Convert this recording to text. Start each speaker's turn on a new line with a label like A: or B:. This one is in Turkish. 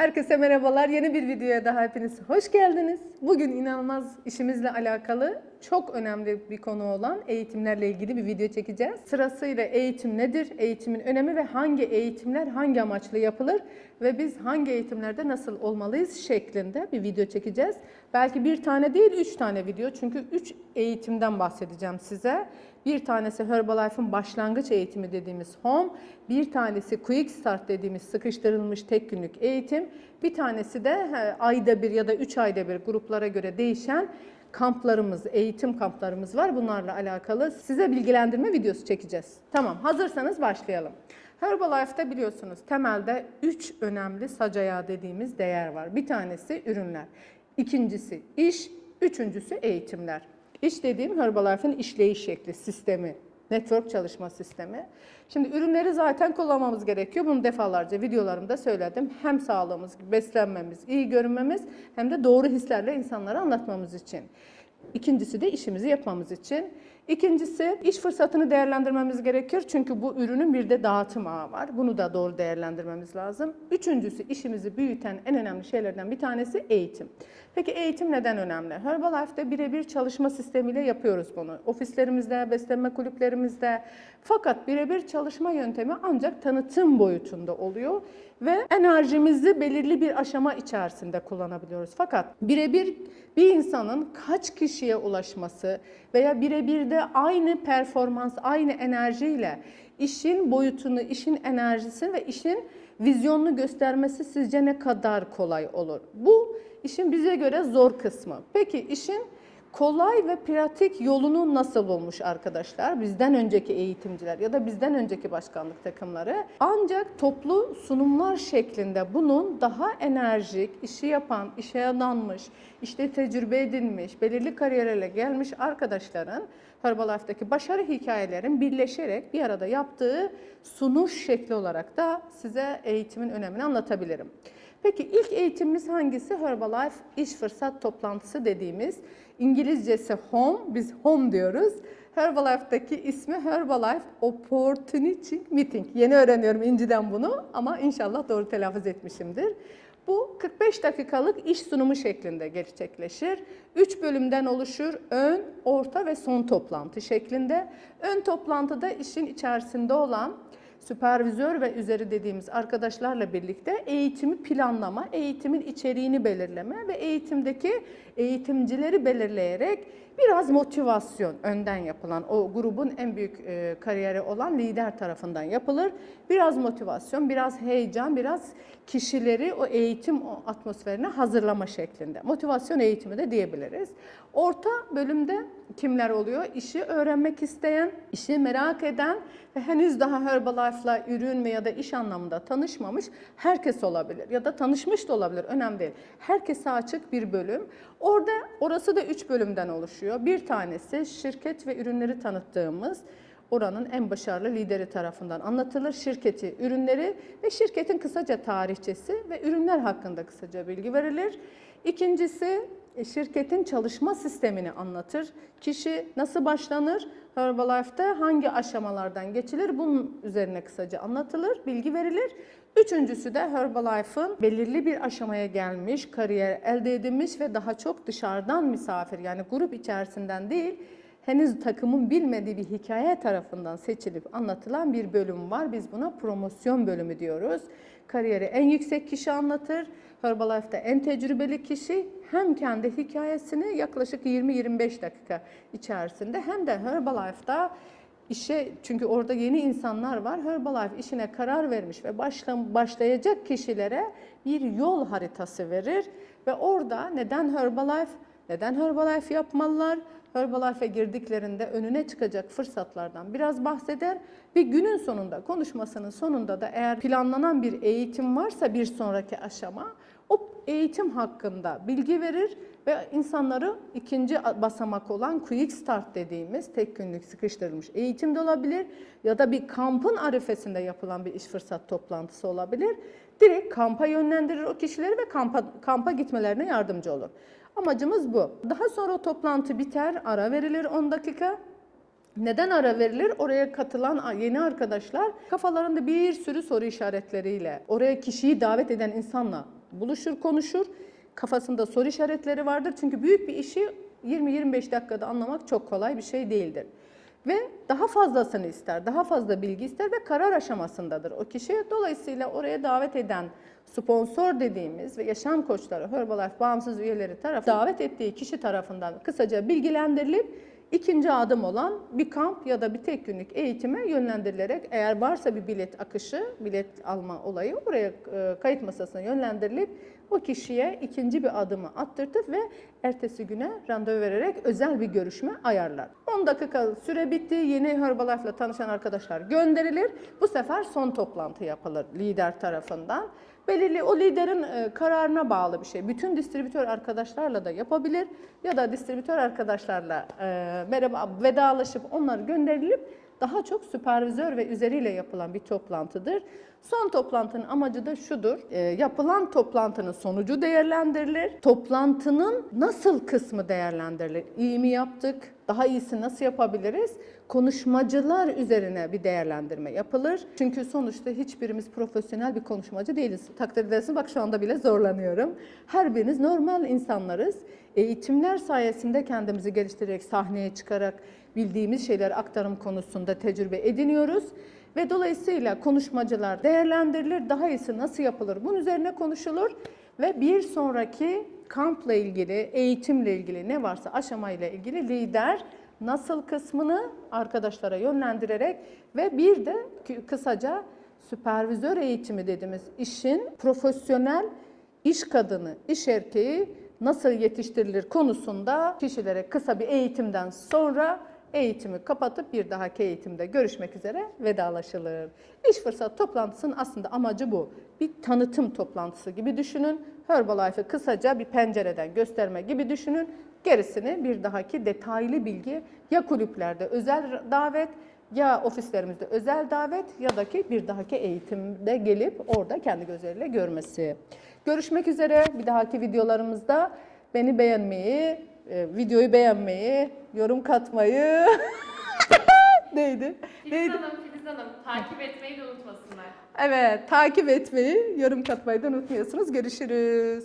A: Herkese merhabalar. Yeni bir videoya daha hepiniz hoş geldiniz. Bugün inanılmaz işimizle alakalı çok önemli bir konu olan eğitimlerle ilgili bir video çekeceğiz. Sırasıyla eğitim nedir, eğitimin önemi ve hangi eğitimler hangi amaçla yapılır ve biz hangi eğitimlerde nasıl olmalıyız şeklinde bir video çekeceğiz. Belki bir tane değil, üç tane video. Çünkü üç eğitimden bahsedeceğim size. Bir tanesi Herbalife'ın başlangıç eğitimi dediğimiz home, bir tanesi Quick Start dediğimiz sıkıştırılmış tek günlük eğitim, bir tanesi de ayda bir ya da üç ayda bir gruplara göre değişen kamplarımız, eğitim kamplarımız var. Bunlarla alakalı size bilgilendirme videosu çekeceğiz. Tamam, hazırsanız başlayalım. Herbalife'da biliyorsunuz temelde 3 önemli sac ayağı dediğimiz değer var. Bir tanesi ürünler, ikincisi iş, üçüncüsü eğitimler. İş dediğim Herbalife'in işleyiş şekli, sistemi, network çalışma sistemi. Şimdi ürünleri zaten kullanmamız gerekiyor. Bunu defalarca videolarımda söyledim. Hem sağlığımız, beslenmemiz, iyi görünmemiz hem de doğru hislerle insanlara anlatmamız için. İkincisi de işimizi yapmamız için. İkincisi iş fırsatını değerlendirmemiz gerekir. Çünkü bu ürünün bir de dağıtım ağı var. Bunu da doğru değerlendirmemiz lazım. Üçüncüsü işimizi büyüten en önemli şeylerden bir tanesi eğitim. Peki eğitim neden önemli? Herbalife'de birebir çalışma sistemiyle yapıyoruz bunu. Ofislerimizde, beslenme kulüplerimizde. Fakat birebir çalışma yöntemi ancak tanıtım boyutunda oluyor ve enerjimizi belirli bir aşama içerisinde kullanabiliyoruz. Fakat birebir bir insanın kaç kişiye ulaşması veya birebir de aynı performans, aynı enerjiyle işin boyutunu, işin enerjisini ve işin vizyonunu göstermesi sizce ne kadar kolay olur? Bu işin bize göre zor kısmı. Peki işin kolay ve pratik yolunu nasıl bulmuş arkadaşlar? Bizden önceki eğitimciler ya da bizden önceki başkanlık takımları. Ancak toplu sunumlar şeklinde bunun daha enerjik, işi yapan, işe adanmış, işte tecrübe edinmiş, belirli kariyerlerle gelmiş arkadaşların Herbalife'deki başarı hikayelerin birleşerek bir arada yaptığı sunuş şekli olarak da size eğitimin önemini anlatabilirim. Peki ilk eğitimimiz hangisi? Herbalife iş fırsat toplantısı dediğimiz. İngilizcesi home, biz home diyoruz. Herbalife'daki ismi Herbalife Opportunity Meeting. Yeni öğreniyorum İnci'den bunu ama inşallah doğru telaffuz etmişimdir. Bu 45 dakikalık iş sunumu şeklinde gerçekleşir. 3 bölümden oluşur. Ön, orta ve son toplantı şeklinde. Ön toplantıda işin içerisinde olan süpervizör ve üzeri dediğimiz arkadaşlarla birlikte eğitimi planlama, eğitimin içeriğini belirleme ve eğitimdeki eğitimcileri belirleyerek biraz motivasyon önden yapılan o grubun en büyük e, kariyeri olan lider tarafından yapılır. Biraz motivasyon, biraz heyecan, biraz kişileri o eğitim o atmosferine hazırlama şeklinde. Motivasyon eğitimi de diyebiliriz. Orta bölümde kimler oluyor? İşi öğrenmek isteyen, işi merak eden ve henüz daha Herbalife'la ürün ya da iş anlamında tanışmamış herkes olabilir. Ya da tanışmış da olabilir, önemli değil. Herkese açık bir bölüm. Orada orası da üç bölümden oluşuyor. Bir tanesi şirket ve ürünleri tanıttığımız oranın en başarılı lideri tarafından anlatılır. Şirketi, ürünleri ve şirketin kısaca tarihçesi ve ürünler hakkında kısaca bilgi verilir. İkincisi e, şirketin çalışma sistemini anlatır. Kişi nasıl başlanır? Herbalife'da hangi aşamalardan geçilir? Bunun üzerine kısaca anlatılır, bilgi verilir. Üçüncüsü de Herbalife'ın belirli bir aşamaya gelmiş, kariyer elde edilmiş ve daha çok dışarıdan misafir yani grup içerisinden değil, henüz takımın bilmediği bir hikaye tarafından seçilip anlatılan bir bölüm var. Biz buna promosyon bölümü diyoruz. Kariyeri en yüksek kişi anlatır. Herbalife'da en tecrübeli kişi hem kendi hikayesini yaklaşık 20-25 dakika içerisinde hem de Herbalife'da işe çünkü orada yeni insanlar var. Herbalife işine karar vermiş ve başla, başlayacak kişilere bir yol haritası verir ve orada neden Herbalife, neden Herbalife yapmalılar? Herbalife'e girdiklerinde önüne çıkacak fırsatlardan biraz bahseder ve günün sonunda konuşmasının sonunda da eğer planlanan bir eğitim varsa bir sonraki aşama o eğitim hakkında bilgi verir ve insanları ikinci basamak olan Quick Start dediğimiz tek günlük sıkıştırılmış eğitim de olabilir ya da bir kampın arifesinde yapılan bir iş fırsat toplantısı olabilir. Direkt kampa yönlendirir o kişileri ve kampa, kampa gitmelerine yardımcı olur. Amacımız bu. Daha sonra toplantı biter, ara verilir 10 dakika. Neden ara verilir? Oraya katılan yeni arkadaşlar kafalarında bir sürü soru işaretleriyle oraya kişiyi davet eden insanla buluşur, konuşur. Kafasında soru işaretleri vardır. Çünkü büyük bir işi 20-25 dakikada anlamak çok kolay bir şey değildir. Ve daha fazlasını ister, daha fazla bilgi ister ve karar aşamasındadır o kişi. Dolayısıyla oraya davet eden sponsor dediğimiz ve yaşam koçları, Herbalife bağımsız üyeleri tarafından davet ettiği kişi tarafından kısaca bilgilendirilip ikinci adım olan bir kamp ya da bir tek günlük eğitime yönlendirilerek eğer varsa bir bilet akışı, bilet alma olayı oraya e, kayıt masasına yönlendirilip o kişiye ikinci bir adımı attırtır ve ertesi güne randevu vererek özel bir görüşme ayarlar. 10 dakika süre bitti. Yeni Herbalife'la tanışan arkadaşlar gönderilir. Bu sefer son toplantı yapılır lider tarafından. Belirli o liderin e, kararına bağlı bir şey. Bütün distribütör arkadaşlarla da yapabilir ya da distribütör arkadaşlarla e, merhaba vedalaşıp onları gönderilip daha çok süpervizör ve üzeriyle yapılan bir toplantıdır. Son toplantının amacı da şudur. e, yapılan toplantının sonucu değerlendirilir. Toplantının nasıl kısmı değerlendirilir? İyi mi yaptık? Daha iyisi nasıl yapabiliriz? Konuşmacılar üzerine bir değerlendirme yapılır. Çünkü sonuçta hiçbirimiz profesyonel bir konuşmacı değiliz. Takdir edersiniz bak şu anda bile zorlanıyorum. Her biriniz normal insanlarız. Eğitimler sayesinde kendimizi geliştirerek sahneye çıkarak bildiğimiz şeyleri aktarım konusunda tecrübe ediniyoruz. Ve dolayısıyla konuşmacılar değerlendirilir. Daha iyisi nasıl yapılır? Bunun üzerine konuşulur. Ve bir sonraki kampla ilgili, eğitimle ilgili ne varsa aşamayla ilgili lider nasıl kısmını arkadaşlara yönlendirerek ve bir de kı- kısaca süpervizör eğitimi dediğimiz işin profesyonel iş kadını, iş erkeği nasıl yetiştirilir konusunda kişilere kısa bir eğitimden sonra eğitimi kapatıp bir dahaki eğitimde görüşmek üzere vedalaşılır. İş fırsat toplantısının aslında amacı bu. Bir tanıtım toplantısı gibi düşünün. Herbalife'ı kısaca bir pencereden gösterme gibi düşünün. Gerisini bir dahaki detaylı bilgi ya kulüplerde özel davet ya ofislerimizde özel davet ya da ki bir dahaki eğitimde gelip orada kendi gözleriyle görmesi. Görüşmek üzere bir dahaki videolarımızda beni beğenmeyi, e, videoyu beğenmeyi, yorum katmayı neydi?
B: Filiz
A: Neydi?
B: Hanım, Filiz Hanım takip etmeyi de unutmasınlar.
A: Evet, takip etmeyi, yorum katmayı da unutmuyorsunuz. Görüşürüz.